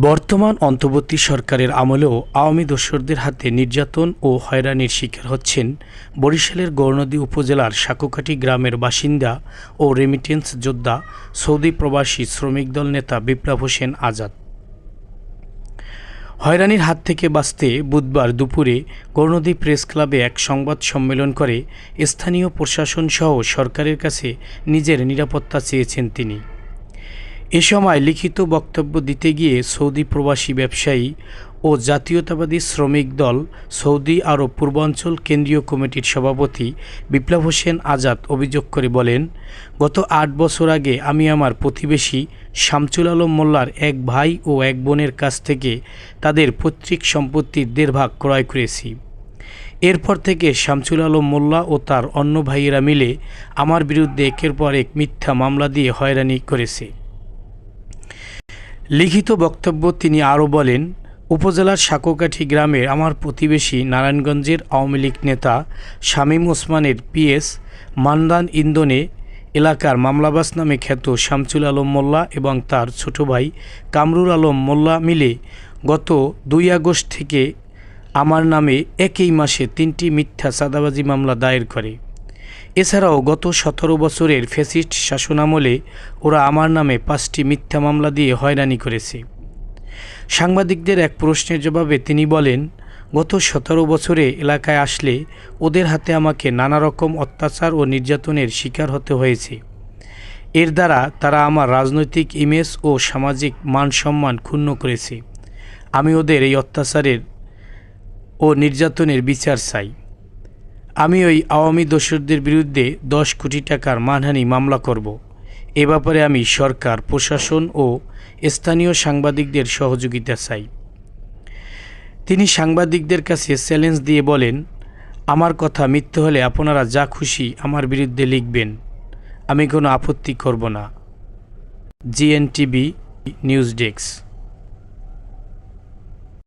বর্তমান অন্তর্বর্তী সরকারের আমলেও আওয়ামী দোসরদের হাতে নির্যাতন ও হয়রানির শিকার হচ্ছেন বরিশালের গৌরনদী উপজেলার সাকুকাটি গ্রামের বাসিন্দা ও রেমিটেন্স যোদ্ধা সৌদি প্রবাসী শ্রমিক দল নেতা বিপ্লব হোসেন আজাদ। হয়রানির হাত থেকে বাঁচতে বুধবার দুপুরে গৌরনদী প্রেস ক্লাবে এক সংবাদ সম্মেলন করে স্থানীয় প্রশাসন সহ সরকারের কাছে নিজের নিরাপত্তা চেয়েছেন তিনি। এ সময় লিখিত বক্তব্য দিতে গিয়ে সৌদি প্রবাসী ব্যবসায়ী ও জাতীয়তাবাদী শ্রমিক দল, সৌদি আরব পূর্বাঞ্চল কেন্দ্রীয় কমিটির সভাপতি বিপ্লব হোসেন আজাদ অভিযোগ করে বলেন, গত আট বছর আগে আমি আমার প্রতিবেশী শামচুল আলম মোল্লার এক ভাই ও এক বোনের কাছ থেকে তাদের পৈতৃক সম্পত্তির দেড় ভাগ ক্রয় করেছি। এরপর থেকে শামসুল আলম মোল্লা ও তার অন্য ভাইয়েরা মিলে আমার বিরুদ্ধে একের পর এক মিথ্যা মামলা দিয়ে হয়রানি করেছে। লিখিত বক্তব্য তিনি আরও বলেন, উপজেলার সাকোকাঠি গ্রামে আমার প্রতিবেশী নারায়ণগঞ্জের আওয়ামী লীগ নেতা শামীম ওসমানের পিএস মান্দান ইন্দনে এলাকার মামলাবাস নামে খ্যাত শামসুল আলম মোল্লা এবং তার ছোট ভাই কামরুল আলম মোল্লা মিলে গত দুই আগস্ট থেকে আমার নামে একই মাসে তিনটি মিথ্যা চাঁদাবাজি মামলা দায়ের করে। এছাড়াও গত সতেরো বছরের ফ্যাসিস্ট শাসনামলে ওরা আমার নামে পাঁচটি মিথ্যা মামলা দিয়ে হয়রানি করেছে। সাংবাদিকদের এক প্রশ্নের জবাবে তিনি বলেন, গত সতেরো বছরে এলাকায় আসলে ওদের হাতে আমাকে নানা রকম অত্যাচার ও নির্যাতনের শিকার হতে হয়েছে। এর দ্বারা তারা আমার রাজনৈতিক ইমেজ ও সামাজিক মান সম্মান ক্ষুণ্ণ করেছে। আমি ওদের এই অত্যাচারের ও নির্যাতনের বিচার চাই। আমি ওই আওয়ামী দোসরদের বিরুদ্ধে দশ কোটি টাকার মানহানি মামলা করব। এ ব্যাপারে আমি সরকার, প্রশাসন ও স্থানীয় সাংবাদিকদের সহযোগিতা চাই। তিনি সাংবাদিকদের কাছে চ্যালেঞ্জ দিয়ে বলেন, আমার কথা মিথ্যে হলে আপনারা যা খুশি আমার বিরুদ্ধে লিখবেন। আমি কোনো আপত্তি করব না। GNTV news desk.